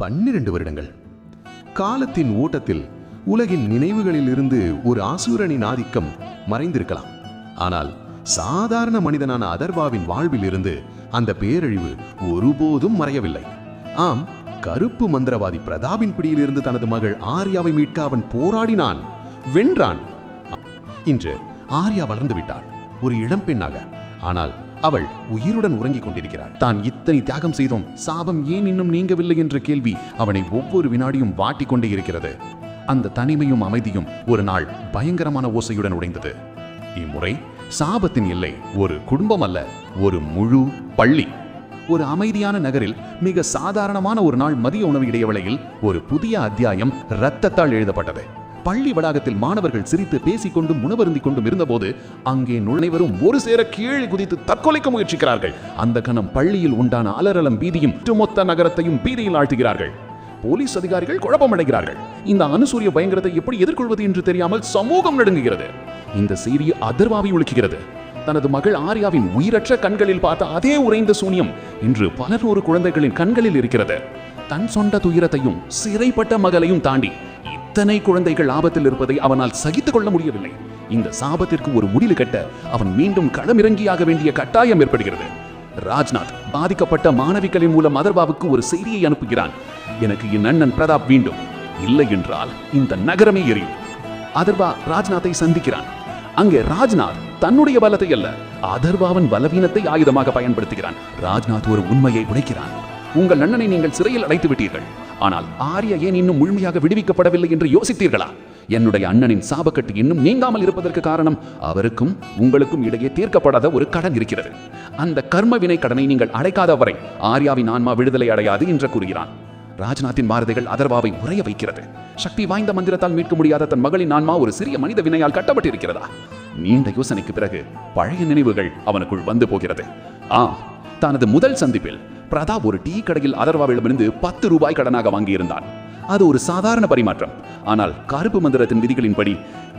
பன்னிரண்டு வருடங்கள். காலத்தின் ஓட்டத்தில் உலகின் நினைவுகளில் இருந்து ஒரு ஆசூரனின் ஆதிக்கம் மறைந்திருக்கலாம். ஆனால் சாதாரண மனிதனான அதர்வாவின் வாழ்வில் இருந்து அந்த பேரழிவு ஒருபோதும் மறையவில்லை. ஆம் கருப்பு மந்திரவாதி பிரதாபின் பிடியிலிருந்து தனது மகள் ஆர்யாவை மீட்க அவன் போராடினான். வென்றான். இன்று ஆர்யா வளர்ந்து விட்டாள் ஒரு இளம்பெண்ணாக. ஆனால் அவள் உயிருடன் உறங்கிக் கொண்டிருக்கிறாள். தான் இத்தனை தியாகம் செய்தோம் சாபம் ஏன் இன்னும் நீங்கவில்லை என்ற கேள்வி அவனை ஒவ்வொரு வினாடியும் வாட்டிக் கொண்டே இருக்கிறது. அந்த தனிமையும் அமைதியும் ஒரு நாள் பயங்கரமான ஓசையுடன் உடைந்தது. இம்முறை சாபத்தின் எல்லை ஒரு குடும்பம் அல்ல ஒரு முழு பள்ளி. ஒரு அமைதியான நகரில் மிக சாதாரணமான ஒரு நாள் மதிய உணவு இடைவேளையில் ஒரு புதிய அத்தியாயம் இரத்தத்தால் எழுதப்பட்டது. பள்ளி வளாகத்தில் மாணவர்கள் சிரித்து பேசிக்கொண்டும் உணவருந்திக் கொண்டும் இருந்தபோது அங்கே நுழைவரும் ஒரு சேர கீழே குதித்து தற்கொலைக்க முயற்சிக்கிறார்கள். அந்த கணம் பள்ளியில் உண்டான அலரலம் பீதியும் மொத்த நகரத்தையும் பீதியில் ஆழ்த்துகிறார்கள். போலீஸ் அதிகாரிகள் குழப்பமடைகிறார்கள். இந்த அனுசூரிய பயங்கரத்தை எப்படி எதிர்கொள்வது என்று தெரியாமல் சமூகம் நடுங்குகிறது. இந்த செய்தி அதர்வாவி ஒழுக்குகிறது தனது மகள் ஆர்யாவின் உயிரற்ற கண்களில் பார்த்த அதே உறைந்த சூனியம் இன்று பலநூறு குழந்தைகளின் கண்களில் இருக்கிறது. தன் சொந்த துயரத்தையும் சிறைப்பட்ட மகளையும் தாண்டி அத்தனை குழந்தைகள் ஆபத்தில் இருப்பதை அவனால் சகித்துக் கொள்ள முடியவில்லை. இந்த சாபத்திற்கு ஒரு முடிவு கட்ட அவன் மீண்டும் களமிறங்கியாக வேண்டிய கட்டாயம் ஏற்படுகிறது. ராஜ்நாத் பாதிக்கப்பட்ட மாணவிகளின் மூலம் மதர்பாவுக்கு ஒரு செய்தியை அனுப்புகிறான். எனக்கு என் அண்ணன் பிரதாப் வேண்டும். இல்லை என்றால் இந்த நகரமே எரியும். அதர்வா ராஜ்நாத்தை சந்திக்கிறான். அங்கே ராஜ்நாத் தன்னுடைய பலத்தை அல்ல அதர்வாவின் பலவீனத்தை ஆயுதமாக பயன்படுத்துகிறான். ராஜ்நாத் ஒரு உண்மையை உடைக்கிறான். உங்கள் அண்ணனை நீங்கள் சிறையில் அடைத்து விட்டீர்கள் ஆனால் ஆர்யா ஏன் இன்னும் முழுமையாக விடுவிக்கப்படவில்லை என்று யோசித்தீர்களா? என்னுடைய அண்ணனின் சாபக்கட்டு இன்னும் நீங்காமல் இருப்பதற்கு காரணம் அவருக்கும் உங்களுக்கும் இடையே தீர்க்கப்படாத ஒரு கடன் இருக்கிறது. அந்த கர்ம வினை கடனை நீங்கள் அடைக்காத வரை ஆர்யாவின் ஆன்மா விடுதலை அடையாது என்று கூறுகிறான். ராஜ்நாத்தின் வார்த்தைகள் அதர்வாவை உறைய வைக்கிறது. சக்தி வாய்ந்த மந்திரத்தால் மீட்க முடியாத தன் மகளின் ஆன்மா ஒரு சிறிய மனித வினையால் கட்டப்பட்டிருக்கிறதா? நீண்ட யோசனைக்கு பிறகு பழைய நினைவுகள் அவனுக்குள் வந்து போகிறது. ஆ தனது முதல் சந்திப்பில் பிரதாப் ஒரு டீ கடையில் அதர்வாவிடமிருந்து பத்து ரூபாய் கடனாக வாங்கியிருந்தான். அது ஒரு சாதாரண பரிமாற்றம். ஆனால் கருப்பு மந்திரத்தின் விதிகளின்படி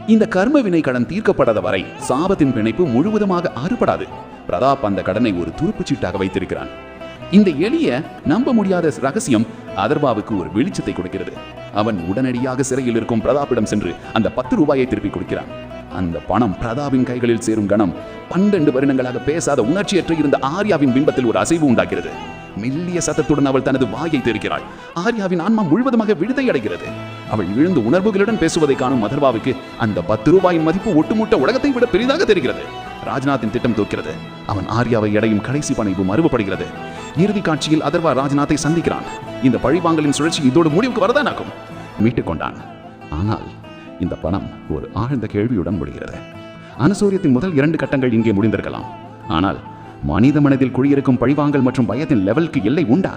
இந்த கர்ம வினை கடன் தீர்க்கப்படாத வரை சாபத்தின் பிணைப்பு முழுவதுமாக அறுபடாது. பிரதாப் அந்த கடனை ஒரு துருப்புச் சீட்டாக வைத்திருக்கிறான். இந்த எளிய நம்ப முடியாத ரகசியம் அதர்வாவுக்கு ஒரு வெளிச்சத்தை கொடுக்கிறது. அவன் உடனடியாக சிறையில் இருக்கும் பிரதாப்பிடம் சென்று அந்த பத்து ரூபாயை திருப்பி கொடுக்கிறான். அந்த பணம் பிரதாபின் கைகளில் சேரும் கணம் பன்னெண்டு வருடங்களாக பேசாத உணர்ச்சியற்ற இருந்த ஆர்யாவின் பிம்பத்தில் ஒரு அசைவு உண்டாகிறது. மெல்லிய சத்தத்துடன் அவள் தனது வாயை தெரிக்கிறாள் ஆர்யாவின் ஆன்மா முழுவதுமாக விடுதை அடைகிறது. அவள் எழுந்து உணர்வுகளுடன் பேசுவதை காணும் மதர்வாவுக்கு அந்த பத்து ரூபாயின் மதிப்பு ஒட்டுமொட்ட உலகத்தை விட பெரிதாக தெரிகிறது. ராஜ்நாத்தின் திட்டம் தோற்கிறது. அவன் ஆர்யாவை அடையும் கடைசி பணிவு மறுபடுகிறது இறுதி காட்சியில் அதர்வா ராஜ்நாத்தை சந்திக்கிறான். இந்த பழிவாங்கலின் சுழற்சி இதோடு முடிவுக்கு வரதானாகும் மீட்டுக் கொண்டான். ஆனால் இந்த பணம் ஒரு ஆழ்ந்த கேள்வியுடன் முடிகிறது. அனுசூரியத்தின் முதல் இரண்டு கட்டங்கள் இங்கே முடிந்திருக்கலாம். ஆனால் மனித மனதில் குடியிருக்கும் பழிவாங்கல் மற்றும் பயத்தின் லெவலுக்கு எல்லை உண்டா?